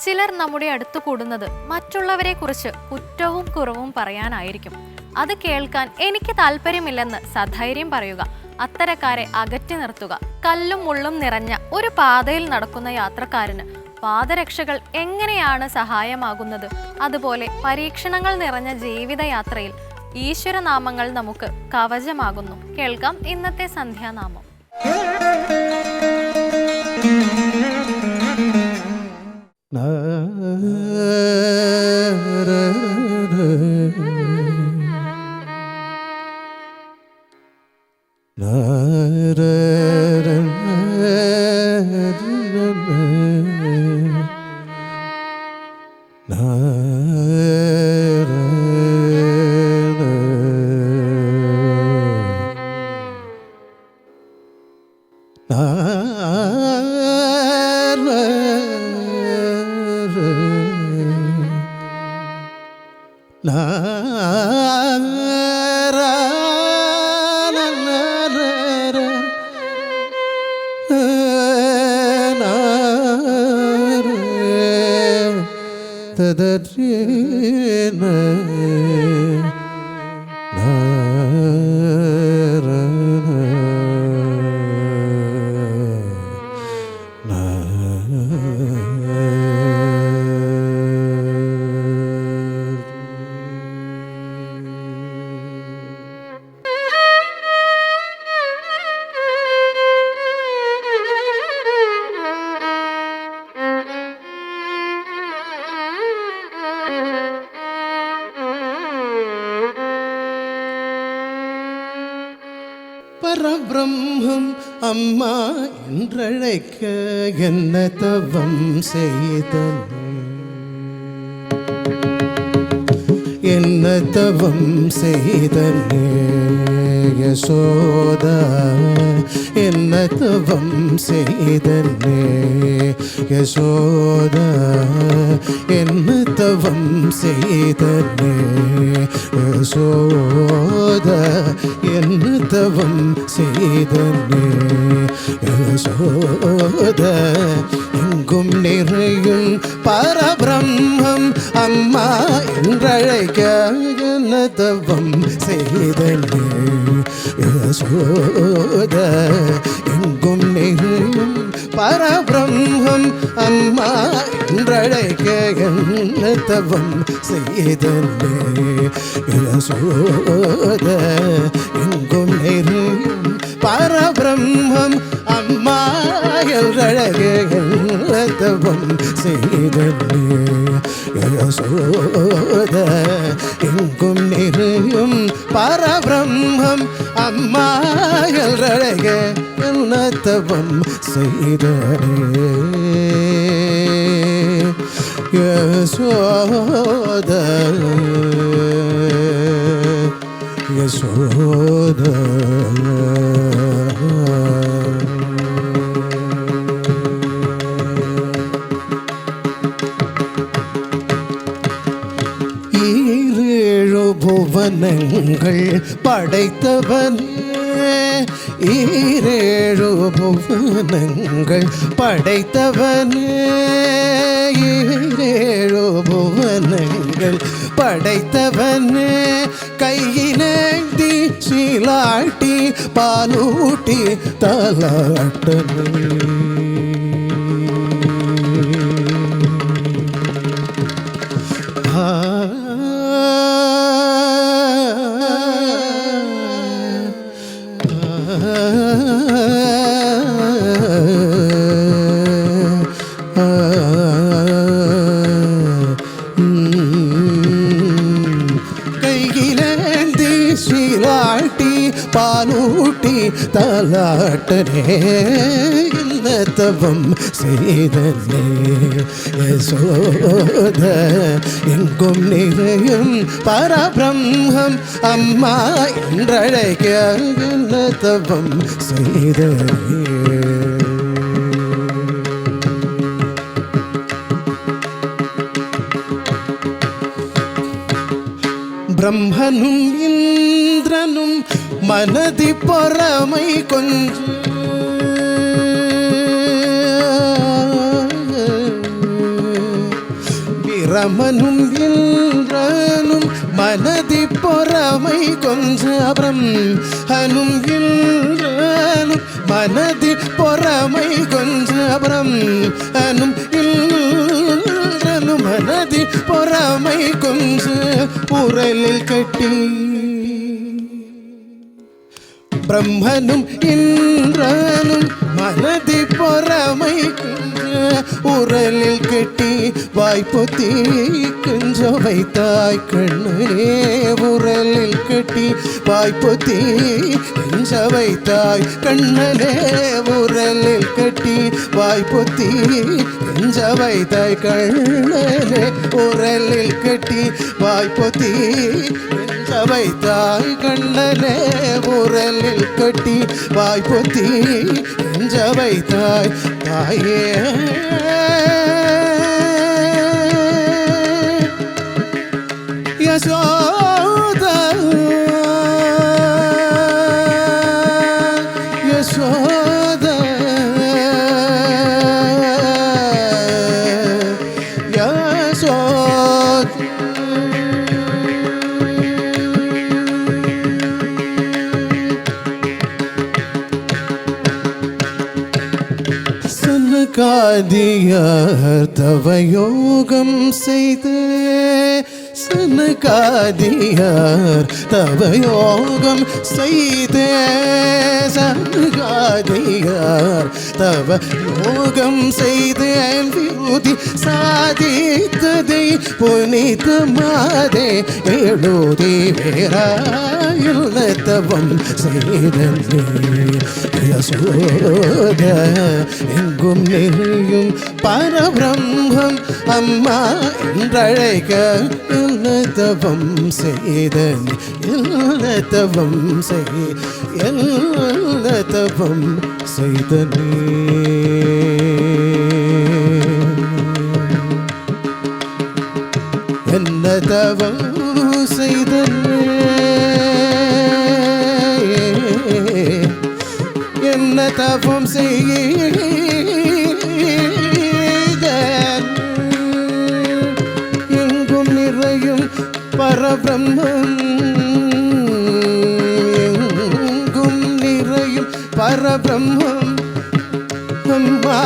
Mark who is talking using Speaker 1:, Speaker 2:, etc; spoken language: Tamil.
Speaker 1: ചിലർ നമ്മുടെ അടുത്ത് കൂടുന്നത് മറ്റുള്ളവരെ കുറിച്ച് കുറ്റവും കുറവും പറയാനായിരിക്കും. അത് കേൾക്കാൻ എനിക്ക് താല്പര്യമില്ലെന്ന് സധൈര്യം പറയുക അത്തരക്കാരെ അകറ്റി നിർത്തുക കല്ലും മുള്ളും നിറഞ്ഞ ഒരു പാതയിൽ നടക്കുന്ന യാത്രക്കാരന് പാദരക്ഷകൾ എങ്ങനെയാണ് സഹായമാകുന്നത്? അതുപോലെ പരീക്ഷണങ്ങൾ നിറഞ്ഞ ജീവിതയാത്രയിൽ ഈശ്വരനാമങ്ങൾ നമുക്ക് കവചമാകുന്നു. കേൾക്കാം ഇന്നത്തെ സന്ധ്യാനാമം.
Speaker 2: No, തദർശേ பரபிரம்மம் அம்மா என்றழைக்க என்ன தவம் செய்தனே என்ன தவம் செய்தனே யசோதா என்ன தவம் செய்தனே. யசோதா என்ன தவம் செய்தனே. யசோதா என்ன தவம் செய்தனே. யசோதா எங்கும் நிறையும் பரபிரம்மம் அம்மா என்றழைக்க என்ன தவம் செய்தனே. யசோத எங்கும் நிறையும் பரபிரம்மம் அம்மா என்றழைக்க என்ன தவம் செய்தனே? யசோத எங்கும் நிறையும் பரபிரம்மம் அம்மா என்றழைக்க என்ன தவம் செய்தனே? யசோத எங்கும் நிறையும் பரபிரம்மம் அம்மா என்றழைக்க என்ன தவம் செய்தனே யசோத ஈரேழு புவனங்கள் படைத்தவனே ஈரேழு புவனங்கள் படைத்தவனே. ஈரேழு புவனங்கள் படைத்தவனே. கையினேந்தி சீலாட்டி பாலூட்டி தலாட்டனே கையிலேந்தி சீராட்டி பாலூட்டி தலாட்டனே இந்த தவம் செய்தனே. யசோத எங்கும் நிறையும் பரபிரம்மம் அம்மா என்றழைக்க தவம் செய்தனே. பிரம்மனும் இந்திரனும் மனதி பொறாமை கொஞ்சம் பிரமனும் இந்திரனும் மனதி பொறாமை கொஞ்ச பிரம்மனும் இந்திரனும் மனதி பொறாமை கொஞ்ச பிரம்மனும் இன்றனும் பொறாமை கொஞ்ச உரலில் கட்டி பிரம்மனும் இன்றனும் மனதி பொறாமை உரலில் கட்டி வாய்ப்பொத்தி குஞ்ச வைத்தாய் கண்ணனே. உரலில் கட்டி வாய்ப்பொத்தி குஞ்ச வைத்தாய் கண்ணனே. உரலில் கட்டி வாய்ப்பொத்தி குஞ்ச வைத்தாய் கண்ணனே. உரலில் கட்டி வாய்ப்பொத்தி குஞ்ச வைத்தாய் கண்ணனே உரலில் கட்டி வாய்ப்பொத்தி நெஞ்ச வைத்தாய் தாயே. காதியார் தவயோகம் செய்து சனகாதியார் தவயோகம் செய்து சனகாதியார் தவ யோகம் செய்து விருதி சாதித்ததை புனிதமாதே எழுதி வேறாயுள்ள தவம் யசோத எங்கும் நெறியும் பரபிரம்மம் அம்மா என்றழைக்க தவம் செய்த தவம் செய் என்ன தவம் செய்தனே. என்ன தவம் செய்தனே. என்ன தவம் செய்த பரபிரம்மம் எங்கும் நிறையும் பரபிரம்மம். அம்மா